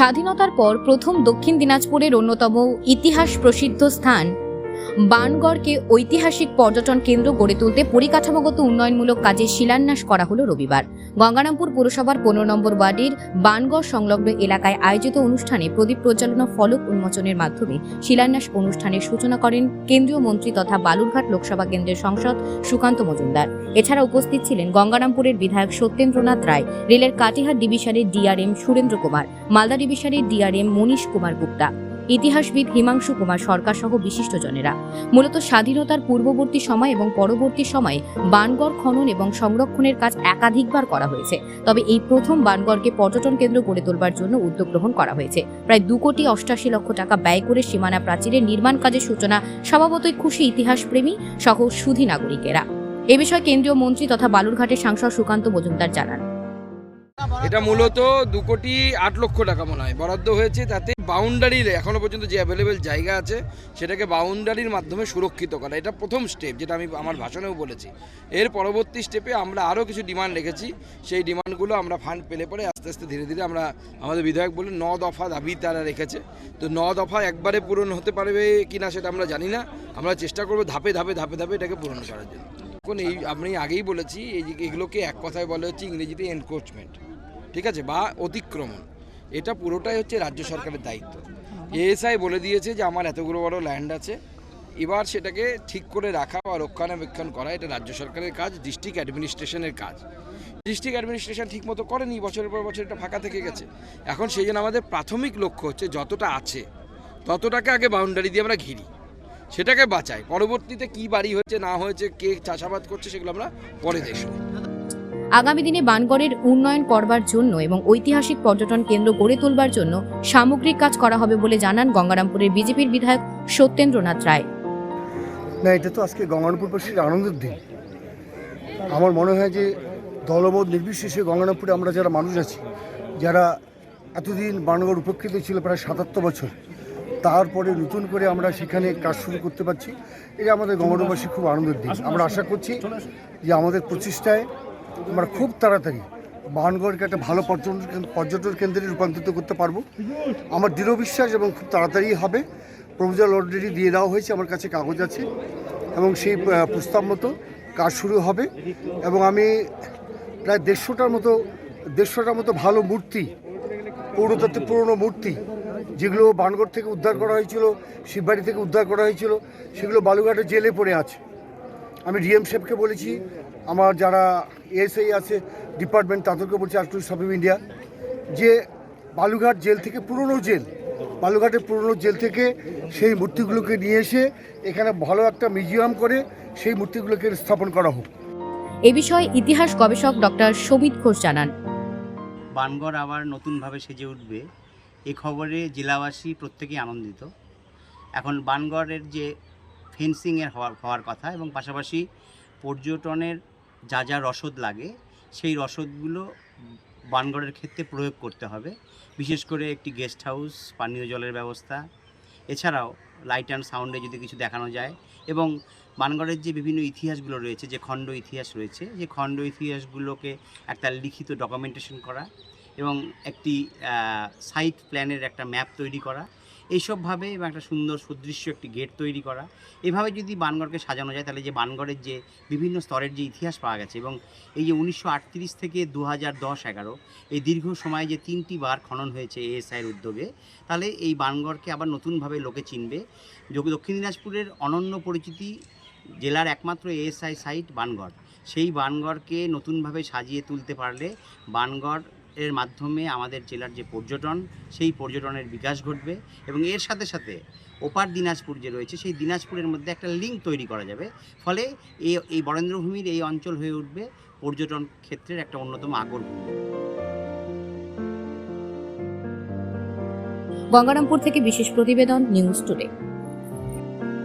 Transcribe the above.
স্বাধীনতার পর প্রথম দক্ষিণ দিনাজপুরের অন্যতম ইতিহাস প্রসিদ্ধ স্থান বানগড়কে ঐতিহাসিক পর্যটন কেন্দ্র গড়ে তুলতে পরিকাঠামোগত উন্নয়নমূলক কাজে শিলান্যাস করা হলো রবিবার। গঙ্গারামপুর পুরসভার পনেরো নম্বর ওয়ার্ডের বানগড় সংলগ্ন এলাকায় আয়োজিত অনুষ্ঠানে প্রদীপ প্রজ্বালনা ফলক উন্মোচনের মাধ্যমে শিলান্যাস অনুষ্ঠানের সূচনা করেন কেন্দ্রীয় মন্ত্রী তথা বালুরঘাট লোকসভা কেন্দ্রের সংসদ সুকান্ত মজুমদার। এছাড়া উপস্থিত ছিলেন গঙ্গারামপুরের বিধায়ক সত্যেন্দ্রনাথ রায়, রেলের কাটিহার ডিভিশনের ডিআরএম সুরেন্দ্র কুমার, মালদা ডিভিশনের ডিআরএম মনীষ কুমার গুপ্তা। ইতিহাসবিদ হিমাংশু কুমার সরকার সহ বিশিষ্টজনেরা। মূলত স্বাধীনতার পূর্ববর্তী সময় এবং পরবর্তী সময়ে বানগড় খনন এবং সংরক্ষণের কাজ একাধিকবার করা হয়েছে। তবে এই প্রথম বানগড়কে পর্যটন কেন্দ্র গড়ে তোলবার জন্য উদ্যোগ গ্রহণ করা হয়েছে। প্রায় দু কোটি অষ্টাশি লক্ষ টাকা ব্যয় করে সীমানা প্রাচীরের নির্মাণ কাজের সূচনা স্বভাবতই খুশি ইতিহাসপ্রেমী সহ সুধী নাগরিকেরা। এ বিষয়ে কেন্দ্রীয় মন্ত্রী তথা বালুরঘাটের সাংসদ সুকান্ত মজুমদার জানান। এটা মূলত দু কোটি আট লক্ষ টাকা মনে হয়। বরাদ্দ হয়েছে তাতে বাউন্ডারির এখনও পর্যন্ত যে অ্যাভেলেবেল জায়গা আছে, সেটাকে বাউন্ডারির মাধ্যমে সুরক্ষিত করা। এটা প্রথম স্টেপ যেটা আমি আমার ভাষণেও বলেছি। এর পরবর্তী স্টেপে আমরা আরও কিছু ডিমান্ড রেখেছি। সেই ডিমান্ডগুলো আমরা ফান্ড পেলে পরে আস্তে আস্তে ধীরে ধীরে আমরা আমাদের বিধায়ক বলে ন দফা দাবি তারা রেখেছে। তো ন দফা একবারে পূরণ হতে পারবে কি না সেটা আমরা জানি না। আমরা চেষ্টা করব ধাপে ধাপে ধাপে ধাপে এটাকে পূরণ করার জন্য। এখন এই আমি আগেই বলেছি, এই এগুলোকে এক কথায় বলে হচ্ছে ইংরেজিতে এনক্রোচমেন্ট ঠিক আছে? বা অতিক্রমণ। এটা পুরোটাই হচ্ছে রাজ্য সরকারের দায়িত্ব। এএসআই বলে দিয়েছে যে আমার এতগুলো বড় ল্যান্ড আছে, এবার সেটাকে ঠিক করে রাখা বা রক্ষণাবেক্ষণ করা এটা রাজ্য সরকারের কাজ ডিস্ট্রিক্ট অ্যাডমিনিস্ট্রেশনের কাজ। ডিস্ট্রিক্ট অ্যাডমিনিস্ট্রেশন ঠিক মতো করেনি, বছরের পর বছর এটা ফাঁকা থেকে গেছে। এখন সেই জন্য আমাদের প্রাথমিক লক্ষ্য হচ্ছে যতটা আছে, ততটাকে আগে বাউন্ডারি দিয়ে আমরা ঘিরি। সেটাকে বাঁচাই। পরবর্তীতে কি বাড়ি হচ্ছে না হয়েছে, কে চাষাবাদ করছে, সেগুলো আমরা পরে দেখব। আগামী দিনে বানগড়ের উন্নয়ন করবার জন্য এবং ঐতিহাসিক পর্যটন কেন্দ্র গড়ে তোলবার জন্য সামগ্রিক কাজ করা হবে বলে জানান গঙ্গারামপুরের বিজেপির বিধায়ক সত্যেন্দ্রনাথ রায়। না, এটা তো আজকে গঙ্গারামপুরবাসীর আনন্দের দিন। আমার মনে হয় যে দলমত নির্বিশেষে গঙ্গারামপুরে আমরা যারা মানুষ আছি, যারা এতদিন বানগড় উপেক্ষিত ছিল প্রায় সাতাত্তর বছর, তারপরে নতুন করে আমরা সেখানে কাজ শুরু করতে পারছি, এটা আমাদের গঙ্গারামবাসী খুব আনন্দের দিন। আমরা আশা করছি যে আমাদের প্রচেষ্টায় আমরা খুব তাড়াতাড়ি বানগড়কে একটা ভালো পর্যটন পর্যটন কেন্দ্রে রূপান্তরিত করতে পারব। আমার দৃঢ় বিশ্বাস এবং খুব তাড়াতাড়ি হবে। প্রপোজাল অলরেডি দিয়ে দেওয়া হয়েছে, আমার কাছে কাগজ আছে এবং সেই প্রস্তাব মতো কাজ শুরু হবে এবং আমি প্রায় দেড়শোটার মতো দেড়শোটার মতো ভালো মূর্তি, পৌরতত্ত্বের পুরনো মূর্তি, যেগুলো বানগড় থেকে উদ্ধার করা হয়েছিল, শিববাড়ি থেকে উদ্ধার করা হয়েছিল, সেগুলো বালুঘাটে জেলে পড়ে আছে। আমি ডিএম সাহেবকে বলেছি আমার যারা এসআই আছে ডিপার্টমেন্ট তাদেরকে বলছি আর টুরিস্ট অফ ইন্ডিয়া যে বালুঘাট জেল থেকে পুরনো জেল বালুঘাটের পুরনো জেল থেকে সেই মূর্তিগুলোকে নিয়ে এসে এখানে ভালো একটা মিউজিয়াম করে সেই মূর্তিগুলোকে স্থাপন করা হোক। এ বিষয়ে ইতিহাস গবেষক ডক্টর সবিত ঘোষ জানান। বানগড় আবার নতুনভাবে সেজে উঠবে এ খবরে জেলাবাসী প্রত্যেকেই আনন্দিত। এখন বানগড়ের যে ফেন্সিংয়ের হওয়ার হওয়ার কথা এবং পাশাপাশি পর্যটনের যা যা রসদ লাগে, সেই রসদগুলো বানগড়ের ক্ষেত্রে প্রয়োগ করতে হবে। বিশেষ করে একটি গেস্ট হাউস পানীয় জলের ব্যবস্থা। এছাড়াও লাইট অ্যান্ড সাউন্ডে যদি কিছু দেখানো যায় এবং বানগড়ের যে বিভিন্ন ইতিহাসগুলো রয়েছে, যে খণ্ড ইতিহাস রয়েছে, যে খণ্ড ইতিহাসগুলোকে একটা লিখিত ডকুমেন্টেশন করা এবং একটি সাইট প্ল্যানের একটা ম্যাপ তৈরি করা এইসবভাবে এবং একটা সুন্দর সুদৃশ্য একটি গেট তৈরি করা। এভাবে যদি বানগড়কে সাজানো যায়, তাহলে যে বানগড়ের যে বিভিন্ন স্তরের যে ইতিহাস পাওয়া গেছে এবং এই যে উনিশশো আটত্রিশ থেকে দু হাজার দশ এগারো এই দীর্ঘ সময়ে যে তিনটি বার খনন হয়েছে এএসআইয়ের উদ্যোগে, তাহলে এই বানগড়কে আবার নতুনভাবে লোকে চিনবে। দক্ষিণ দিনাজপুরের অনন্য পরিচিতি জেলার একমাত্র এএসআই সাইট বানগড়। সেই বানগড়কে নতুনভাবে সাজিয়ে তুলতে পারলে বানগড় এর মাধ্যমে আমাদের জেলার যে পর্যটন, সেই পর্যটনের বিকাশ ঘটবে এবং এর সাথে সাথে ওপার দিনাজপুর যে রয়েছে, সেই দিনাজপুরের মধ্যে একটা লিঙ্ক তৈরি করা যাবে। ফলে এই এই বরেন্দ্রভূমির এই অঞ্চল হয়ে উঠবে পর্যটন ক্ষেত্রের একটা অন্যতম আকর্ষণ গঙ্গারামপুর থেকে বিশেষ প্রতিবেদন নিউজ টুডে